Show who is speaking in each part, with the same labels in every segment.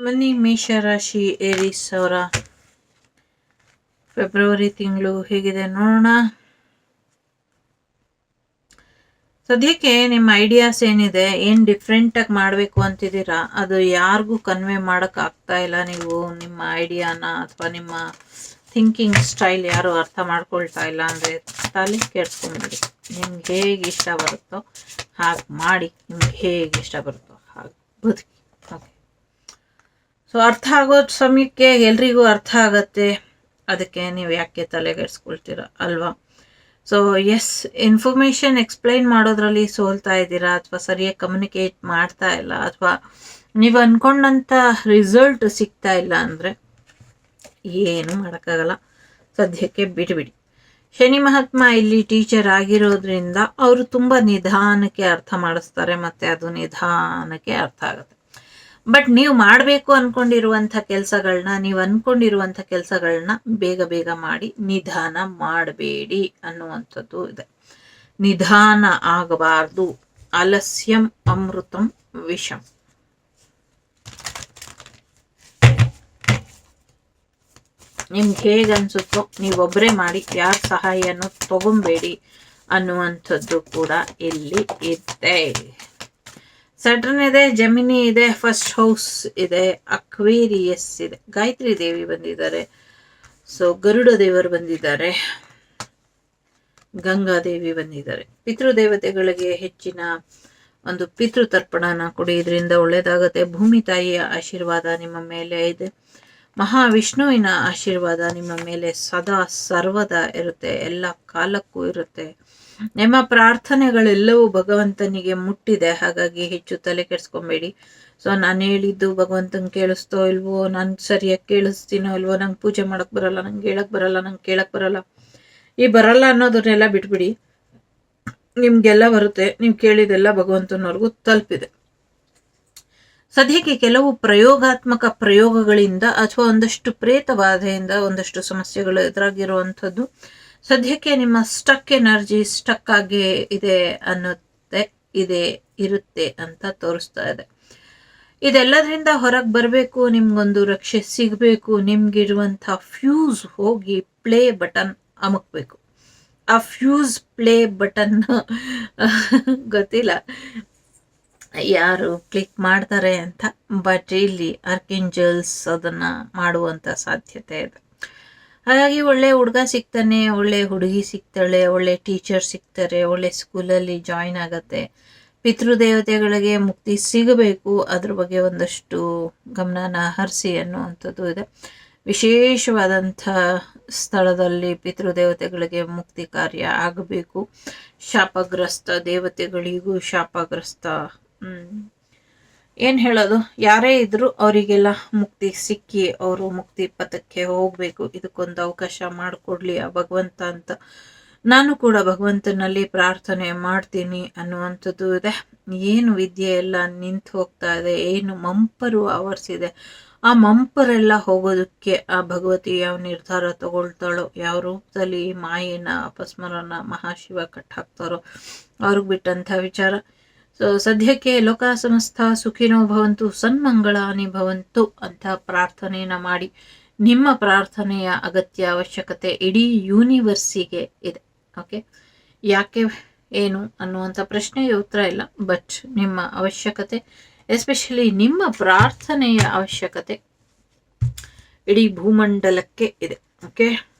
Speaker 1: ಬನ್ನಿ ಮೇಷರಾಶಿ ಏರಿಸ್ ಅವರ ಫೆಬ್ರವರಿ ತಿಂಗಳು ಹೇಗಿದೆ ನೋಡೋಣ. ಸದ್ಯಕ್ಕೆ ನಿಮ್ಮ ಐಡಿಯಾಸ್ ಏನಿದೆ? ಏನು ಡಿಫ್ರೆಂಟಾಗಿ ಮಾಡಬೇಕು ಅಂತಿದ್ದೀರಾ? ಅದು ಯಾರಿಗೂ ಕನ್ವೆ ಮಾಡೋಕ್ಕೆ ಆಗ್ತಾ ಇಲ್ಲ. ನೀವು ನಿಮ್ಮ ಐಡಿಯಾನ ಅಥವಾ ನಿಮ್ಮ ಥಿಂಕಿಂಗ್ ಸ್ಟೈಲ್ ಯಾರು ಅರ್ಥ ಮಾಡ್ಕೊಳ್ತಾ ಇಲ್ಲ ಅಂದರೆ ತಲೆ ಕೆಡ್ಸ್ಕೊಂಬಿಡಿ ನಿಮ್ಗೆ ಹೇಗೆ ಇಷ್ಟ ಬರುತ್ತೋ ಹಾಗೆ ಮಾಡಿ. ನಿಮ್ಗೆ ಹೇಗೆ ಇಷ್ಟ ಬರುತ್ತೋ ಹಾಗೆ ಬದುಕಿ. ಸೊ ಅರ್ಥ ಆಗೋ ಸಮಯಕ್ಕೆ ಎಲ್ರಿಗೂ ಅರ್ಥ ಆಗತ್ತೆ. ಅದಕ್ಕೆ ನೀವು ಯಾಕೆ ತಲೆಗೆಡ್ಸ್ಕೊಳ್ತೀರ ಅಲ್ವಾ? ಸೊ ಎಸ್ ಇನ್ಫಾರ್ಮೇಷನ್ ಎಕ್ಸ್ಪ್ಲೈನ್ ಮಾಡೋದ್ರಲ್ಲಿ ಸೋಲ್ತಾ ಇದ್ದೀರಾ? ಅಥವಾ ಸರಿಯಾಗಿ ಕಮ್ಯುನಿಕೇಟ್ ಮಾಡ್ತಾ ಇಲ್ಲ? ಅಥವಾ ನೀವು ಅಂದ್ಕೊಂಡಂಥ ರಿಸಲ್ಟ್ ಸಿಗ್ತಾ ಇಲ್ಲ ಅಂದರೆ ಏನು ಮಾಡೋಕ್ಕಾಗಲ್ಲ. ಸದ್ಯಕ್ಕೆ ಬಿಡಿಬಿಡಿ. ಶನಿ ಮಹಾತ್ಮ ಇಲ್ಲಿ ಟೀಚರ್ ಆಗಿರೋದ್ರಿಂದ ಅವರು ತುಂಬ ನಿಧಾನಕ್ಕೆ ಅರ್ಥ ಮಾಡಿಸ್ತಾರೆ. ಮತ್ತು ಅದು ನಿಧಾನಕ್ಕೆ ಅರ್ಥ ಆಗುತ್ತೆ. ಬಟ್ ನೀವು ಮಾಡಬೇಕು ಅಂದ್ಕೊಂಡಿರುವಂಥ ಕೆಲಸಗಳನ್ನ ನೀವು ಅಂದ್ಕೊಂಡಿರುವಂಥ ಕೆಲಸಗಳನ್ನ ಬೇಗ ಬೇಗ ಮಾಡಿ, ನಿಧಾನ ಮಾಡಬೇಡಿ ಅನ್ನುವಂಥದ್ದು ಇದೆ. ನಿಧಾನ ಆಗಬಾರ್ದು. ಅಲಸ್ಯಂ ಅಮೃತಂ ವಿಷಂ. ನಿಮ್ಗೆ ಹೇಗೆ ಅನ್ಸುತ್ತೋ ನೀವೊಬ್ಬರೇ ಮಾಡಿ, ಯಾರ ಸಹಾಯನೂ ತಗೊಂಬೇಡಿ ಅನ್ನುವಂಥದ್ದು ಕೂಡ ಇಲ್ಲಿ ಇದೆ. ಸಟರ್ನ್ ಇದೆ ಜಮಿನಿ ಇದೆ ಫಸ್ಟ್ ಹೌಸ್ ಇದೆ ಅಕ್ವೇರಿಯಸ್ ಇದೆ. ಗಾಯತ್ರಿ ದೇವಿ ಬಂದಿದ್ದಾರೆ. ಸೊ ಗರುಡ ದೇವರು ಬಂದಿದ್ದಾರೆ. ಗಂಗಾದೇವಿ ಬಂದಿದ್ದಾರೆ. ಪಿತೃದೇವತೆಗಳಿಗೆ ಹೆಚ್ಚಿನ ಒಂದು ಪಿತೃತರ್ಪಣನ ಕೊಡಿ. ಇದರಿಂದ ಒಳ್ಳೇದಾಗುತ್ತೆ. ಭೂಮಿ ತಾಯಿಯ ಆಶೀರ್ವಾದ ನಿಮ್ಮ ಮೇಲೆ ಇದೆ. ಮಹಾವಿಷ್ಣುವಿನ ಆಶೀರ್ವಾದ ನಿಮ್ಮ ಮೇಲೆ ಸದಾ ಸರ್ವದ ಇರುತ್ತೆ. ಎಲ್ಲ ಕಾಲಕ್ಕೂ ಇರುತ್ತೆ. ನಿಮ್ಮ ಪ್ರಾರ್ಥನೆಗಳೆಲ್ಲವೂ ಭಗವಂತನಿಗೆ ಮುಟ್ಟಿದೆ, ಹಾಗಾಗಿ ಹೆಚ್ಚು ತಲೆ ಕೆಡಿಸ್ಕೊಬೇಡಿ. ಸೊ ನಾನು ಹೇಳಿದ್ದು ಭಗವಂತನ ಕೇಳಿಸ್ತೋ ಇಲ್ವೋ, ನಾನು ಸರಿಯಾಗಿ ಕೇಳಿಸ್ತೀನೋ ಇಲ್ವೋ, ನಂಗೆ ಪೂಜೆ ಮಾಡಕ್ ಬರಲ್ಲ, ನಂಗೆ ಹೇಳಕ್ ಬರಲ್ಲ, ನಂಗೆ ಕೇಳಕ್ ಬರಲ್ಲ. ಈ ಬರಲ್ಲ ಅನ್ನೋದನ್ನೆಲ್ಲ ಬಿಟ್ಬಿಡಿ. ನಿಮಗೆಲ್ಲ ಬರುತ್ತೆ, ನೀವು ಕೇಳಿದೆಲ್ಲ ಭಗವಂತನವ್ರಿಗೂ ತಲುಪಿದೆ. ಸದ್ಯಕ್ಕೆ ಕೆಲವು ಪ್ರಯೋಗಾತ್ಮಕ ಪ್ರಯೋಗಗಳಿಂದ ಅಥವಾ ಒಂದಷ್ಟು ಪ್ರೇತ ಬಾಧೆಯಿಂದ ಒಂದಷ್ಟು ಸಮಸ್ಯೆಗಳು ಎದುರಾಗಿರುವಂಥದ್ದು ಸದ್ಯಕ್ಕೆ ನಿಮ್ಮ ಸ್ಟಕ್ ಎನರ್ಜಿ ಸ್ಟಕ್ ಆಗಿ ಇದೆ ಅನ್ನುತ್ತೆ, ಇದೆ, ಇರುತ್ತೆ ಅಂತ ತೋರಿಸ್ತಾ ಇದೆ. ಇದೆಲ್ಲದರಿಂದ ಹೊರಗೆ ಬರಬೇಕು, ನಿಮ್ಗೊಂದು ರಕ್ಷೆ ಸಿಗಬೇಕು, ನಿಮ್ಗಿರುವಂಥ ಫ್ಯೂಸ್ ಹೋಗಿ ಪ್ಲೇ ಬಟನ್ ಅಮಕ್ಬೇಕು. ಆ ಫ್ಯೂಸ್ ಪ್ಲೇ ಬಟನ್ ಗೊತ್ತಿಲ್ಲ. ಯಾರು ಕ್ಲಿಕ್ ಮಾಡ್ತಾರೆ ಅಂತ ಬಟ್ ಇಲ್ಲಿ ಆರ್ಕಿಂಜಲ್ಸ್ ಅದನ್ನು ಮಾಡುವಂಥ ಸಾಧ್ಯತೆ ಇದೆ. ಹಾಗಾಗಿ ಒಳ್ಳೆ ಹುಡುಗ ಸಿಗ್ತಾನೆ, ಒಳ್ಳೆ ಹುಡುಗಿ ಸಿಗ್ತಾಳೆ, ಒಳ್ಳೆ ಟೀಚರ್ ಸಿಗ್ತಾರೆ, ಒಳ್ಳೆ ಸ್ಕೂಲಲ್ಲಿ ಜಾಯಿನ್ ಆಗತ್ತೆ. ಪಿತೃದೇವತೆಗಳಿಗೆ ಮುಕ್ತಿ ಸಿಗಬೇಕು. ಅದ್ರ ಬಗ್ಗೆ ಒಂದಷ್ಟು ಗಮನನ ಹರಿಸಿ ಅನ್ನುವಂಥದ್ದು ಇದೆ. ವಿಶೇಷವಾದಂಥ ಸ್ಥಳದಲ್ಲಿ ಪಿತೃದೇವತೆಗಳಿಗೆ ಮುಕ್ತಿ ಕಾರ್ಯ ಆಗಬೇಕು. ಶಾಪಗ್ರಸ್ತ ದೇವತೆಗಳಿಗೂ ಶಾಪಗ್ರಸ್ತ ಏನು ಹೇಳೋದು? ಯಾರೇ ಇದ್ದರೂ ಅವರಿಗೆಲ್ಲ ಮುಕ್ತಿ ಸಿಕ್ಕಿ ಅವರು ಮುಕ್ತಿ ಪಥಕ್ಕೆ ಹೋಗಬೇಕು. ಇದಕ್ಕೊಂದು ಅವಕಾಶ ಮಾಡಿಕೊಡ್ಲಿ ಆ ಭಗವಂತ ಅಂತ. ನಾನು ಕೂಡ ಭಗವಂತನಲ್ಲಿ ಪ್ರಾರ್ಥನೆ ಮಾಡ್ತೀನಿ ಅನ್ನುವಂಥದ್ದು ಇದೆ. ಏನು ವಿದ್ಯೆ ಎಲ್ಲ ನಿಂತು ಹೋಗ್ತಾ ಇದೆ, ಏನು ಮಂಪರು ಆವರಿಸಿದೆ. ಆ ಮಂಪರೆಲ್ಲ ಹೋಗೋದಕ್ಕೆ ಆ ಭಗವತಿ ಯಾವ ನಿರ್ಧಾರ ತಗೊಳ್ತಾಳೋ, ಯಾವ ರೂಪದಲ್ಲಿ ಮಾಯಿನ, ಅಪಸ್ಮರನ, ಮಹಾಶಿವ ಕಟ್ಟಾಕ್ತಾರೋ, ಅವ್ರಿಗೆ ಬಿಟ್ಟಂಥ ವಿಚಾರ. ಸೊ ಸದ್ಯಕ್ಕೆ ಲೋಕ ಸಮಸ್ತ ಸುಖಿನೋ ಭವಂತು, ಸನ್ಮಂಗಳಾನಿ ಭವಂತು ಅಂತ ಪ್ರಾರ್ಥನೆಯನ್ನ ಮಾಡಿ. ನಿಮ್ಮ ಪ್ರಾರ್ಥನೆಯ ಅಗತ್ಯ ಅವಶ್ಯಕತೆ ಇಡೀ ಯೂನಿವರ್ಸಿಗೆ ಇದೆ. ಓಕೆ ಯಾಕೆ ಏನು ಅನ್ನುವಂಥ ಪ್ರಶ್ನೆಗೆ ಉತ್ತರ ಇಲ್ಲ. ಬಟ್ ನಿಮ್ಮ ಅವಶ್ಯಕತೆ ಎಸ್ಪೆಷಲಿ ನಿಮ್ಮ ಪ್ರಾರ್ಥನೆಯ ಅವಶ್ಯಕತೆ ಇಡೀ ಭೂಮಂಡಲಕ್ಕೆ ಇದೆ. ಓಕೆ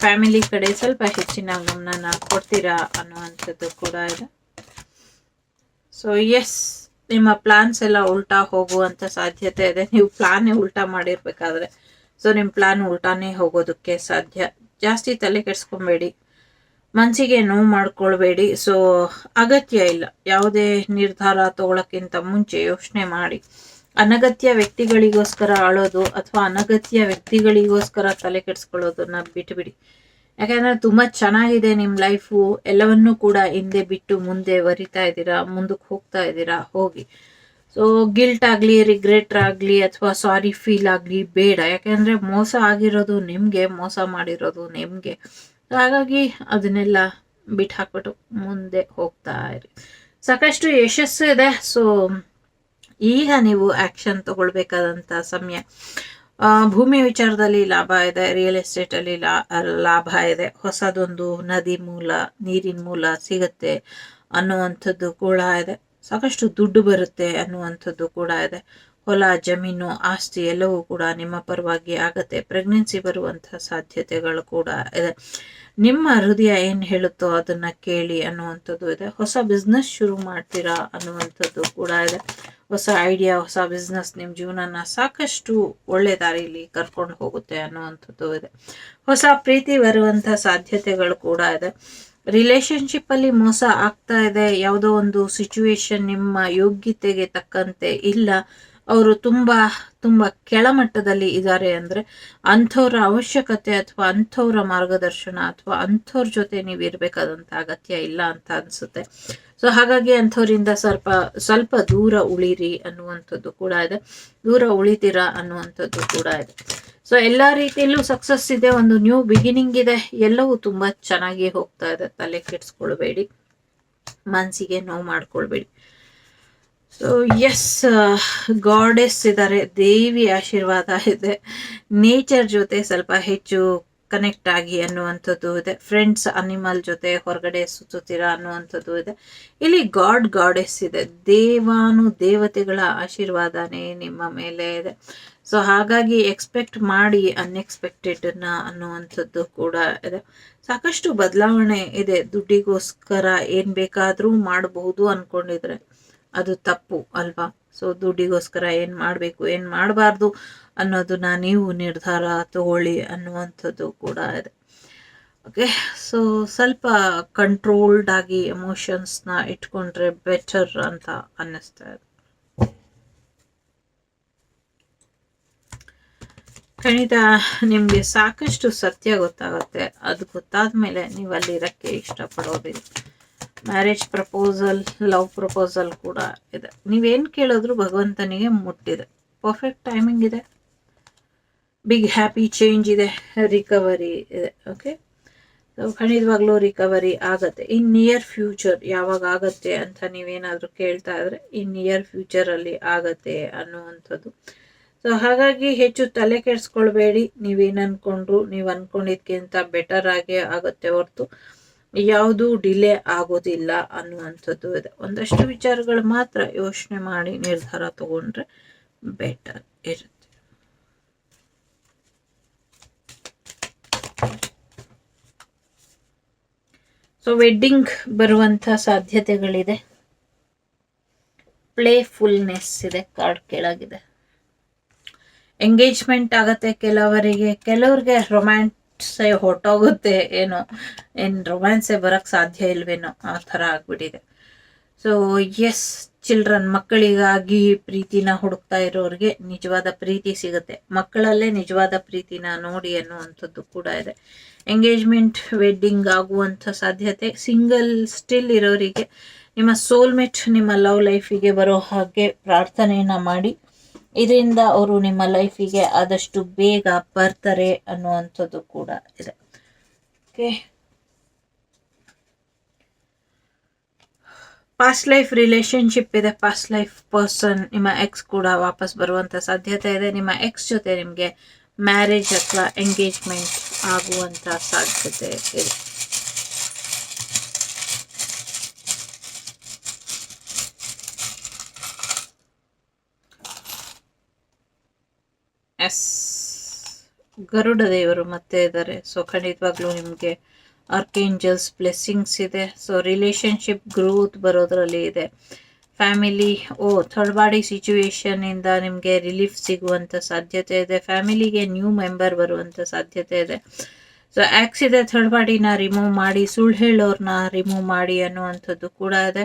Speaker 1: ಫ್ಯಾಮಿಲಿ ಕಡೆ ಸ್ವಲ್ಪ ಹೆಚ್ಚಿನ ಗಮನ ಕೊಡ್ತೀರಾ ಅನ್ನುವಂಥದ್ದು ಕೂಡ ಇದೆ. ಸೊ ಎಸ್ ನಿಮ್ಮ ಪ್ಲಾನ್ಸ್ ಎಲ್ಲ ಉಲ್ಟಾ ಹೋಗುವಂಥ ಸಾಧ್ಯತೆ ಇದೆ. ನೀವು ಪ್ಲಾನೇ ಉಲ್ಟಾ ಮಾಡಿರ್ಬೇಕಾದ್ರೆ. ಸೊ ನಿಮ್ಮ ಪ್ಲಾನ್ ಉಲ್ಟಾನೇ ಹೋಗೋದಕ್ಕೆ ಸಾಧ್ಯ. ಜಾಸ್ತಿ ತಲೆ ಕೆಡಿಸ್ಕೊಬೇಡಿ. ಮನಸ್ಸಿಗೆ ನೋವು ಮಾಡ್ಕೊಳ್ಬೇಡಿ. ಸೊ ಅಗತ್ಯ ಇಲ್ಲ. ಯಾವುದೇ ನಿರ್ಧಾರ ತಗೊಳಕ್ಕಿಂತ ಮುಂಚೆ ಯೋಚನೆ ಮಾಡಿ. ಅನಗತ್ಯ ವ್ಯಕ್ತಿಗಳಿಗೋಸ್ಕರ ಆಳೋದು ಅಥವಾ ಅನಗತ್ಯ ವ್ಯಕ್ತಿಗಳಿಗೋಸ್ಕರ ತಲೆ ಕೆಡಿಸ್ಕೊಳ್ಳೋದನ್ನ ಬಿಟ್ಬಿಡಿ. ಯಾಕಂದ್ರೆ ತುಂಬ ಚೆನ್ನಾಗಿದೆ ನಿಮ್ಮ ಲೈಫು, ಎಲ್ಲವನ್ನೂ ಕೂಡ ಹಿಂದೆ ಬಿಟ್ಟು ಮುಂದೆ ವರಿತಾ ಇದ್ದೀರಾ, ಮುಂದಕ್ಕೆ ಹೋಗ್ತಾ ಇದ್ದೀರಾ, ಹೋಗಿ. ಸೊ ಗಿಲ್ಟ್ ಆಗಲಿ ರಿಗ್ರೆಟ್ ಆಗಲಿ ಅಥವಾ ಸಾರಿ ಫೀಲ್ ಆಗಲಿ ಬೇಡ. ಯಾಕೆಂದರೆ ಮೋಸ ಆಗಿರೋದು ನಿಮಗೆ, ಮೋಸ ಮಾಡಿರೋದು ನಿಮಗೆ. ಹಾಗಾಗಿ ಅದನ್ನೆಲ್ಲ ಬಿಟ್ಟು ಹಾಕ್ಬಿಟ್ಟು ಮುಂದೆ ಹೋಗ್ತಾ ಇರಿ. ಸಾಕಷ್ಟು ಯಶಸ್ಸು ಇದೆ. ಸೊ ಈಗ ನೀವು ಆ್ಯಕ್ಷನ್ ತಗೊಳ್ಬೇಕಾದಂಥ ಸಮಯ. ಭೂಮಿ ವಿಚಾರದಲ್ಲಿ ಲಾಭ ಇದೆ ರಿಯಲ್ ಎಸ್ಟೇಟಲ್ಲಿ ಲಾ, ಲಾಭ ಇದೆ. ಹೊಸದೊಂದು ನದಿ ಮೂಲ, ನೀರಿನ ಮೂಲ ಸಿಗುತ್ತೆ ಅನ್ನುವಂಥದ್ದು ಕೂಡ ಇದೆ. ಸಾಕಷ್ಟು ದುಡ್ಡು ಬರುತ್ತೆ ಅನ್ನುವಂಥದ್ದು ಕೂಡ ಇದೆ. ಹೊಲ, ಜಮೀನು, ಆಸ್ತಿ ಎಲ್ಲವೂ ಕೂಡ ನಿಮ್ಮ ಪರವಾಗಿ ಆಗತ್ತೆ. ಪ್ರೆಗ್ನೆನ್ಸಿ ಬರುವಂತಹ ಸಾಧ್ಯತೆಗಳು ಕೂಡ ಇದೆ. ನಿಮ್ಮ ಹೃದಯ ಏನು ಹೇಳುತ್ತೋ ಅದನ್ನ ಕೇಳಿ ಅನ್ನುವಂಥದ್ದು ಇದೆ. ಹೊಸ ಬಿಸ್ನೆಸ್ ಶುರು ಮಾಡ್ತೀರಾ ಅನ್ನುವಂಥದ್ದು ಕೂಡ ಇದೆ. ಹೊಸ ಐಡಿಯಾ ಹೊಸ ಬಿಸ್ನೆಸ್ ನಿಮ್ಮ ಜೀವನನ ಸಾಕಷ್ಟು ಒಳ್ಳೆ ದಾರಿಯಲ್ಲಿ ಕರ್ಕೊಂಡು ಹೋಗುತ್ತೆ ಅನ್ನುವಂಥದ್ದು ಇದೆ. ಹೊಸ ಪ್ರೀತಿ ಬರುವಂಥ ಸಾಧ್ಯತೆಗಳು ಕೂಡ ಇದೆ. ರಿಲೇಶನ್ಶಿಪ್ ಅಲ್ಲಿ ಮೋಸ ಆಗ್ತಾ ಇದೆ. ಯಾವುದೋ ಒಂದು ಸಿಚುವೇಶನ್ ನಿಮ್ಮ ಯೋಗ್ಯತೆಗೆ ತಕ್ಕಂತೆ ಇಲ್ಲ. ಅವರು ತುಂಬ ತುಂಬ ಕೆಳಮಟ್ಟದಲ್ಲಿ ಇದ್ದಾರೆ ಅಂದರೆ ಅಂಥವ್ರ ಅವಶ್ಯಕತೆ ಅಥವಾ ಅಂಥವ್ರ ಮಾರ್ಗದರ್ಶನ ಅಥವಾ ಅಂಥವ್ರ ಜೊತೆ ನೀವು ಇರಬೇಕಾದಂಥ ಅಗತ್ಯ ಇಲ್ಲ ಅಂತ ಅನಿಸುತ್ತೆ. ಸೊ ಹಾಗಾಗಿ ಅಂಥವ್ರಿಂದ ಸ್ವಲ್ಪ ಸ್ವಲ್ಪ ದೂರ ಉಳಿರಿ ಅನ್ನುವಂಥದ್ದು ಕೂಡ ಇದೆ. ದೂರ ಉಳಿತೀರಾ ಅನ್ನುವಂಥದ್ದು ಕೂಡ ಇದೆ. ಸೊ ಎಲ್ಲ ರೀತಿಯಲ್ಲೂ ಸಕ್ಸಸ್ ಇದೆ, ಒಂದು ನ್ಯೂ ಬಿಗಿನಿಂಗ್ ಇದೆ. ಎಲ್ಲವೂ ತುಂಬ ಚೆನ್ನಾಗಿ ಹೋಗ್ತಾ ಇದೆ. ತಲೆ ಕೆಡಿಸ್ಕೊಳ್ಬೇಡಿ. ಮನಸ್ಸಿಗೆ ನೋವು ಮಾಡ್ಕೊಳ್ಬೇಡಿ. ಸೊ ಎಸ್ ಗಾಡೆಸ್ ಇದ್ದಾರೆ ದೇವಿ ಆಶೀರ್ವಾದ ಇದೆ. ನೇಚರ್ ಜೊತೆ ಸ್ವಲ್ಪ ಹೆಚ್ಚು ಕನೆಕ್ಟ್ ಆಗಿ ಅನ್ನುವಂಥದ್ದು ಇದೆ. ಫ್ರೆಂಡ್ಸ್ ಅನಿಮಲ್ ಜೊತೆ ಹೊರಗಡೆ ಸುತ್ತುತ್ತೀರಾ ಅನ್ನುವಂಥದ್ದು ಇದೆ. ಇಲ್ಲಿ ಗಾಡ್ ಗಾಡೆಸ್ ಇದೆ. ದೇವಾನು ದೇವತೆಗಳ ಆಶೀರ್ವಾದನೇ ನಿಮ್ಮ ಮೇಲೆ ಇದೆ. ಸೊ ಹಾಗಾಗಿ ಎಕ್ಸ್ಪೆಕ್ಟ್ ಮಾಡಿ ಅನ್ಎಕ್ಸ್ಪೆಕ್ಟೆಡ್ನ ಅನ್ನುವಂಥದ್ದು ಕೂಡ ಇದೆ. ಸಾಕಷ್ಟು ಬದಲಾವಣೆ ಇದೆ. ದುಡ್ಡಿಗೋಸ್ಕರ ಏನು ಬೇಕಾದರೂ ಮಾಡಬಹುದು ಅಂದ್ಕೊಂಡಿದ್ರೆ ಅದು ತಪ್ಪು ಅಲ್ವಾ? ಸೊ ದುಡ್ಡಿಗೋಸ್ಕರ ಏನು ಮಾಡಬೇಕು, ಏನು ಮಾಡಬಾರ್ದು ಅನ್ನೋದನ್ನ ನೀವು ನಿರ್ಧಾರ ತಗೊಳ್ಳಿ ಅನ್ನುವಂಥದ್ದು ಕೂಡ ಇದೆ. ಓಕೆ ಸೊ ಸ್ವಲ್ಪ ಕಂಟ್ರೋಲ್ಡ್ ಆಗಿ ಎಮೋಷನ್ಸ್ನ ಇಟ್ಕೊಂಡ್ರೆ ಬೆಟರ್ ಅಂತ ಅನ್ನಿಸ್ತಾ ಇದೆ. ಖಂಡಿತ ನಿಮಗೆ ಸಾಕಷ್ಟು ಸತ್ಯ ಗೊತ್ತಾಗುತ್ತೆ. ಅದು ಗೊತ್ತಾದ ಮೇಲೆ ನೀವು ಅಲ್ಲಿರೋಕ್ಕೆ ಇಷ್ಟಪಡೋದಿಲ್ಲ. ಮ್ಯಾರೇಜ್ ಪ್ರಪೋಸಲ್ ಲವ್ ಪ್ರಪೋಸಲ್ ಕೂಡ ಇದೆ. ನೀವೇನು ಕೇಳಿದ್ರು ಭಗವಂತನಿಗೆ ಮುಟ್ಟಿದೆ. ಪರ್ಫೆಕ್ಟ್ ಟೈಮಿಂಗ್ ಇದೆ. ಬಿಗ್ ಹ್ಯಾಪಿ ಚೇಂಜ್ ಇದೆ. ರಿಕವರಿ ಇದೆ. ಓಕೆ ಖಂಡಿತವಾಗ್ಲೂ ರಿಕವರಿ ಆಗುತ್ತೆ. ಇನ್ ನಿಯರ್ ಫ್ಯೂಚರ್ ಯಾವಾಗ ಆಗತ್ತೆ ಅಂತ ನೀವೇನಾದರೂ ಕೇಳ್ತಾ ಇದ್ರೆ ಇನ್ ನಿಯರ್ ಫ್ಯೂಚರಲ್ಲಿ ಆಗತ್ತೆ ಅನ್ನುವಂಥದ್ದು. ಸೊ ಹಾಗಾಗಿ ಹೆಚ್ಚು ತಲೆ ಕೆಡಿಸ್ಕೊಳ್ಬೇಡಿ. ನೀವೇನು ಅನ್ಕೊಂಡ್ರು, ನೀವು ಅಂದ್ಕೊಂಡಿದ್ಕಿಂತ ಬೆಟರ್ ಆಗೇ ಆಗುತ್ತೆ ಹೊರತು. ಯಾವುದು ಡಿಲೇ ಆಗೋದಿಲ್ಲ ಅನ್ನುವಂಥದ್ದು ಇದೆ. ಒಂದಷ್ಟು ವಿಚಾರಗಳು ಮಾತ್ರ ಯೋಚನೆ ಮಾಡಿ ನಿರ್ಧಾರ ತಗೊಂಡ್ರೆ ಬೆಟರ್ ಇರುತ್ತೆ. ಸೊ ವೆಡ್ಡಿಂಗ್ ಬರುವಂತ ಸಾಧ್ಯತೆಗಳಿದೆ. ಪ್ಲೇಫುಲ್ನೆಸ್ ಇದೆ ಕಾರ್ಡ್ ಕೆಳಗಿದೆ. ಎಂಗೇಜ್ಮೆಂಟ್ ಆಗತ್ತೆ ಕೆಲವರಿಗೆ. ಕೆಲವ್ರಿಗೆ ರೊಮ್ಯಾಂಟ್ ಹೊಟ್ಟೋಗುತ್ತೆ ಏನೋ, ಏನು ರೊಮ್ಯಾನ್ಸೇ ಬರೋಕ್ಕೆ ಸಾಧ್ಯ ಇಲ್ವೇನೋ ಆ ಥರ ಆಗಿಬಿಟ್ಟಿದೆ. ಸೊ ಎಸ್ ಚಿಲ್ಡ್ರನ್ ಮಕ್ಕಳಿಗಾಗಿ ಪ್ರೀತಿನ ಹುಡುಕ್ತಾ ಇರೋರಿಗೆ ನಿಜವಾದ ಪ್ರೀತಿ ಸಿಗುತ್ತೆ. ಮಕ್ಕಳಲ್ಲೇ ನಿಜವಾದ ಪ್ರೀತಿನ ನೋಡಿ ಅನ್ನುವಂಥದ್ದು ಕೂಡ ಇದೆ. ಎಂಗೇಜ್ಮೆಂಟ್ ವೆಡ್ಡಿಂಗ್ ಆಗುವಂಥ ಸಾಧ್ಯತೆ ಸಿಂಗಲ್ ಸ್ಟಿಲ್ ಇರೋರಿಗೆ ನಿಮ್ಮ ಸೋಲ್ಮೇಟ್ ನಿಮ್ಮ ಲವ್ ಲೈಫಿಗೆ ಬರೋ ಹಾಗೆ ಪ್ರಾರ್ಥನೆಯನ್ನ ಮಾಡಿ ಇದರಿಂದ ಅವರು ನಿಮ್ಮ ಲೈಫಿಗೆ ಆದಷ್ಟು ಬೇಗ ಬರ್ತಾರೆ ಅನ್ನುವಂಥದ್ದು ಕೂಡ ಇದೆ. ಓಕೆ ಪಾಸ್ಟ್ ಲೈಫ್ ರಿಲೇಶನ್ಶಿಪ್ ಇದೆ. ಪಾಸ್ಟ್ ಲೈಫ್ ಪರ್ಸನ್ ನಿಮ್ಮ ಎಕ್ಸ್ ಕೂಡ ವಾಪಸ್ ಬರುವಂತ ಸಾಧ್ಯತೆ ಇದೆ. ನಿಮ್ಮ ಎಕ್ಸ್ ಜೊತೆ ನಿಮಗೆ ಮ್ಯಾರೇಜ್ ಅಥವಾ ಎಂಗೇಜ್ಮೆಂಟ್ ಆಗುವಂತ ಸಾಧ್ಯತೆ ಇದೆ. ಎಸ್. ಗರುಡ ದೇವರು ಮತ್ತೆ ಇದ್ದಾರೆ. ಸೊ ಖಂಡಿತವಾಗ್ಲೂ ನಿಮಗೆ ಆರ್ಕೇಂಜಲ್ಸ್ ಬ್ಲೆಸ್ಸಿಂಗ್ಸ್ ಇದೆ. ಸೊ ರಿಲೇಶನ್ಶಿಪ್ ಗ್ರೋತ್ ಬರೋದ್ರಲ್ಲಿ ಇದೆ. ಫ್ಯಾಮಿಲಿ ಓ ಥರ್ಡ್ ಬಾಡಿ ಸಿಚುವೇಶನಿಂದ ನಿಮಗೆ ರಿಲೀಫ್ ಸಿಗುವಂತ ಸಾಧ್ಯತೆ ಇದೆ. ಫ್ಯಾಮಿಲಿಗೆ ನ್ಯೂ ಮೆಂಬರ್ ಬರುವಂತ ಸಾಧ್ಯತೆ ಇದೆ. ಸೊ ಆಕ್ಸ್ ಇದೆ ಥರ್ಡ್ ಬಾಡಿನ ರಿಮೂವ್ ಮಾಡಿ, ಸುಳ್ಳು ಹೇಳೋರನ್ನ ರಿಮೂವ್ ಮಾಡಿ ಅನ್ನುವಂಥದ್ದು ಕೂಡ ಇದೆ.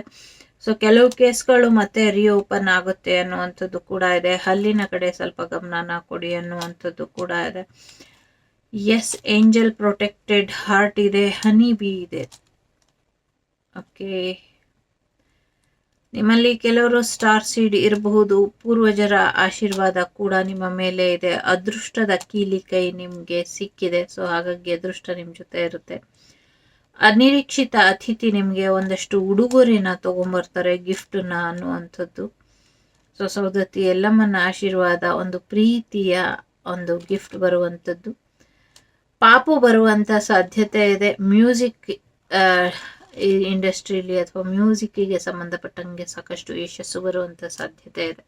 Speaker 1: ಸೊ ಕೆಲವು ಕೇಸ್ಗಳು ಮತ್ತೆ ರಿಓಪನ್ ಆಗುತ್ತೆ ಅನ್ನುವಂಥದ್ದು ಕೂಡ ಇದೆ. ಹಲ್ಲಿನ ಕಡೆ ಸ್ವಲ್ಪ ಗಮನನ ಕೊಡಿ ಅನ್ನುವಂಥದ್ದು ಕೂಡ ಇದೆ. ಎಸ್ ಏಂಜಲ್ ಪ್ರೊಟೆಕ್ಟೆಡ್ ಹಾರ್ಟ್ ಇದೆ ಹನಿ ಬಿ ಇದೆ. ಓಕೆ ನಿಮ್ಮಲ್ಲಿ ಕೆಲವರು ಸ್ಟಾರ್ ಸೀಡ್ ಇರಬಹುದು. ಪೂರ್ವಜರ ಆಶೀರ್ವಾದ ಕೂಡ ನಿಮ್ಮ ಮೇಲೆ ಇದೆ. ಅದೃಷ್ಟದ ಕೀಲಿ ಕೈ ನಿಮಗೆ ಸಿಕ್ಕಿದೆ. ಸೊ ಹಾಗಾಗಿ ಅದೃಷ್ಟ ನಿಮ್ಮ ಜೊತೆ ಇರುತ್ತೆ. ಅನಿರೀಕ್ಷಿತ ಅತಿಥಿ ನಿಮಗೆ ಒಂದಷ್ಟು ಉಡುಗೊರೆನ ತಗೊಂಬರ್ತಾರೆ ಗಿಫ್ಟನ್ನ ಅನ್ನುವಂಥದ್ದು. ಸೊ ಸೌದತ್ತಿ ಎಲ್ಲಮ್ಮನ ಆಶೀರ್ವಾದ, ಒಂದು ಪ್ರೀತಿಯ ಒಂದು ಗಿಫ್ಟ್ ಬರುವಂಥದ್ದು. ಪಾಪು ಬರುವಂಥ ಸಾಧ್ಯತೆ ಇದೆ. ಮ್ಯೂಸಿಕ್ ಈ ಇಂಡಸ್ಟ್ರಿಯಲ್ಲಿ ಅಥವಾ ಮ್ಯೂಸಿಕ್ಕಿಗೆ ಸಂಬಂಧಪಟ್ಟಂಗೆ ಸಾಕಷ್ಟು ಯಶಸ್ಸು ಬರುವಂಥ ಸಾಧ್ಯತೆ ಇದೆ.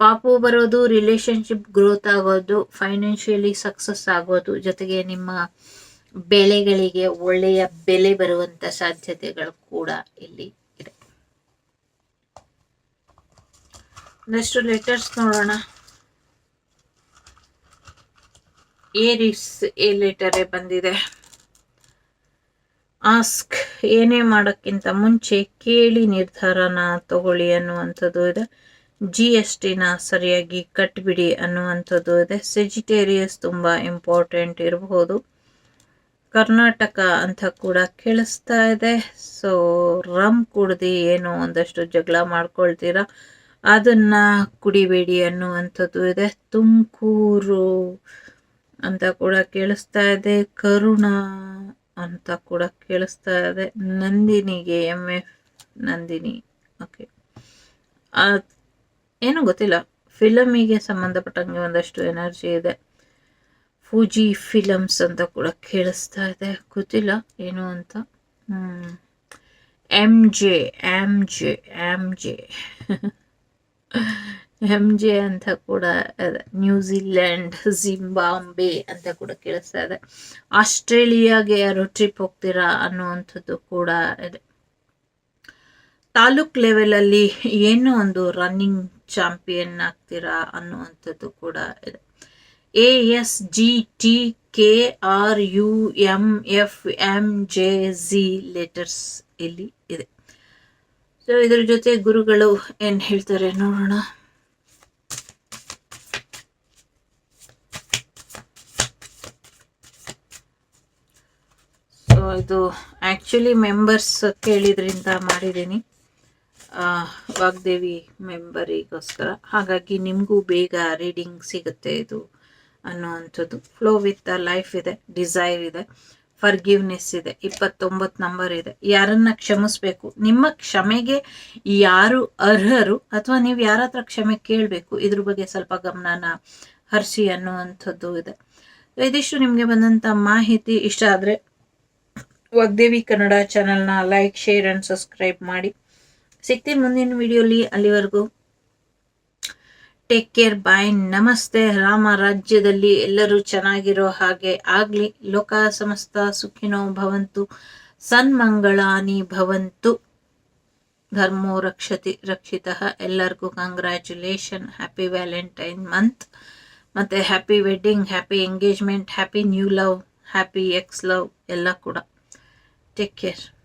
Speaker 1: ಪಾಪು ಬರೋದು ರಿಲೇಶನ್ಶಿಪ್ ಗ್ರೋತ್ ಆಗೋದು ಫೈನಾನ್ಷಿಯಲಿ ಸಕ್ಸಸ್ ಆಗೋದು, ಜೊತೆಗೆ ನಿಮ್ಮ ಬೆಳೆಗಳಿಗೆ ಒಳ್ಳೆಯ ಬೆಲೆ ಬರುವಂತ ಸಾಧ್ಯತೆಗಳು ಕೂಡ ಇಲ್ಲಿ ಇದೆ. ನೆಕ್ಸ್ಟ್ ಲೆಟರ್ಸ್ ನೋಡೋಣ. ಏರಿಸ್ ಎ ಲೆಟರೇ ಬಂದಿದೆ. ಆಸ್ಕ್ ಏನೇ ಮಾಡೋಕ್ಕಿಂತ ಮುಂಚೆ ಕೇಳಿ ನಿರ್ಧಾರನ ತಗೊಳ್ಳಿ ಅನ್ನುವಂಥದ್ದು ಇದೆ. ಜಿ ಎಸ್ ಟಿನ ಸರಿಯಾಗಿ ಕಟ್ಬಿಡಿ ಅನ್ನುವಂಥದ್ದು ಇದೆ. ಸೆಜಿಟೇರಿಯಸ್ ತುಂಬ ಇಂಪಾರ್ಟೆಂಟ್ ಇರಬಹುದು ಕರ್ನಾಟಕ ಅಂತ ಕೂಡ ಕೇಳಿಸ್ತಾ ಇದೆ. ಸೊ ರಮ್ ಕುಡ್ದು ಏನು ಒಂದಷ್ಟು ಜಗಳ ಮಾಡ್ಕೊಳ್ತೀರಾ? ಅದನ್ನ ಕುಡಿಬೇಡಿ ಅನ್ನುವಂಥದ್ದು ಇದೆ. ತುಮಕೂರು ಅಂತ ಕೂಡ ಕೇಳಿಸ್ತಾ ಇದೆ. ಕರುಣ ಅಂತ ಕೂಡ ಕೇಳಿಸ್ತಾ ಇದೆ. ನಂದಿನಿಗೆ ಎಂ ಎಫ್ ನಂದಿನಿ. ಓಕೆ ಏನೂ ಗೊತ್ತಿಲ್ಲ. ಫಿಲಮಿಗೆ ಸಂಬಂಧಪಟ್ಟಂಗೆ ಒಂದಷ್ಟು ಎನರ್ಜಿ ಇದೆ. ಫೂಜಿ ಫಿಲಮ್ಸ್ ಅಂತ ಕೂಡ ಕೇಳಿಸ್ತಾ ಇದೆ. ಗೊತ್ತಿಲ್ಲ ಏನು ಅಂತ. M J M J M J M J ಅಂತ ಕೂಡ ನ್ಯೂಜಿಲ್ಯಾಂಡ್ ಜಿಂಬಾಂಬೆ ಅಂತ ಕೂಡ ಕೇಳಿಸ್ತಾ ಇದೆ. ಆಸ್ಟ್ರೇಲಿಯಾಗೆ ಯಾರು ಟ್ರಿಪ್ ಹೋಗ್ತೀರಾ ಅನ್ನುವಂಥದ್ದು ಕೂಡ ಇದೆ. ತಾಲೂಕ್ ಲೆವೆಲಲ್ಲಿ ಏನೋ ಒಂದು ರನ್ನಿಂಗ್ ಚಾಂಪಿಯನ್ ಆಗ್ತೀರಾ ಅನ್ನುವಂಥದ್ದು ಕೂಡ ಇದೆ. A S G T K R U M F M J G letters ಇಲ್ಲಿ ಇದೆ. ಸೊ ಇದ್ರ ಜೊತೆ ಗುರುಗಳು ಏನು ಹೇಳ್ತಾರೆ ನೋಡೋಣ. ಸೊ ಇದು ಆ್ಯಕ್ಚುಲಿ ಮೆಂಬರ್ಸ್ ಕೇಳಿದ್ರಿಂದ ಮಾಡಿದ್ದೀನಿ. ವಾಗ್ದೇವಿ ಮೆಂಬರಿಗೋಸ್ಕರ ಹಾಗಾಗಿ ನಿಮಗೂ ಬೇಗ ರೀಡಿಂಗ್ ಸಿಗುತ್ತೆ ಇದು. ಅನ್ನುವಂಥದ್ದು ಫ್ಲೋ ವಿತ್ ಲೈಫ್ ಇದೆ ಡಿಸೈರ್ ಇದೆ ಫರ್ಗಿವ್ನೆಸ್ ಇದೆ ಇಪ್ಪತ್ತೊಂಬತ್ತು ನಂಬರ್ ಇದೆ. ಯಾರನ್ನ ಕ್ಷಮಿಸ್ಬೇಕು? ನಿಮ್ಮ ಕ್ಷಮೆಗೆ ಯಾರು ಅರ್ಹರು? ಅಥವಾ ನೀವು ಯಾರ ಹತ್ರ ಕ್ಷಮೆ ಕೇಳಬೇಕು? ಇದ್ರ ಬಗ್ಗೆ ಸ್ವಲ್ಪ ಗಮನನ ಹರಿಸಿ ಅನ್ನುವಂಥದ್ದು ಇದೆ. ಇದಿಷ್ಟು ನಿಮಗೆ ಬಂದಂಥ ಮಾಹಿತಿ. ಇಷ್ಟ ಆದರೆ ವಾಗ್ದೇವಿ ಕನ್ನಡ ಚಾನಲ್ನ ಲೈಕ್ ಶೇರ್ ಆ್ಯಂಡ್ ಸಬ್ಸ್ಕ್ರೈಬ್ ಮಾಡಿ. ಸಿಗ್ತೀನಿ ಮುಂದಿನ ವಿಡಿಯೋಲಿ ಅಲ್ಲಿವರೆಗೂ ಟೇಕ್ ಕೇರ್ ಬಾಯ್ ನಮಸ್ತೆ. ರಾಮ ರಾಜ್ಯದಲ್ಲಿ ಎಲ್ಲರೂ ಚೆನ್ನಾಗಿರೋ ಹಾಗೆ ಆಗಲಿ. ಲೋಕ ಸಮಸ್ತ ಸುಖಿನೋ ಭವಂತು. ಸನ್ಮಂಗಳಾನಿ ಭವಂತು. ಧರ್ಮೋ ರಕ್ಷತಿ ರಕ್ಷಿತ. ಎಲ್ಲರಿಗೂ ಕಂಗ್ರ್ಯಾಚುಲೇಷನ್ ಹ್ಯಾಪಿ ವ್ಯಾಲೆಂಟೈನ್ ಮಂತ್ ಮತ್ತು happy wedding happy engagement happy new love happy ex love ಎಲ್ಲ ಕೂಡ. Take care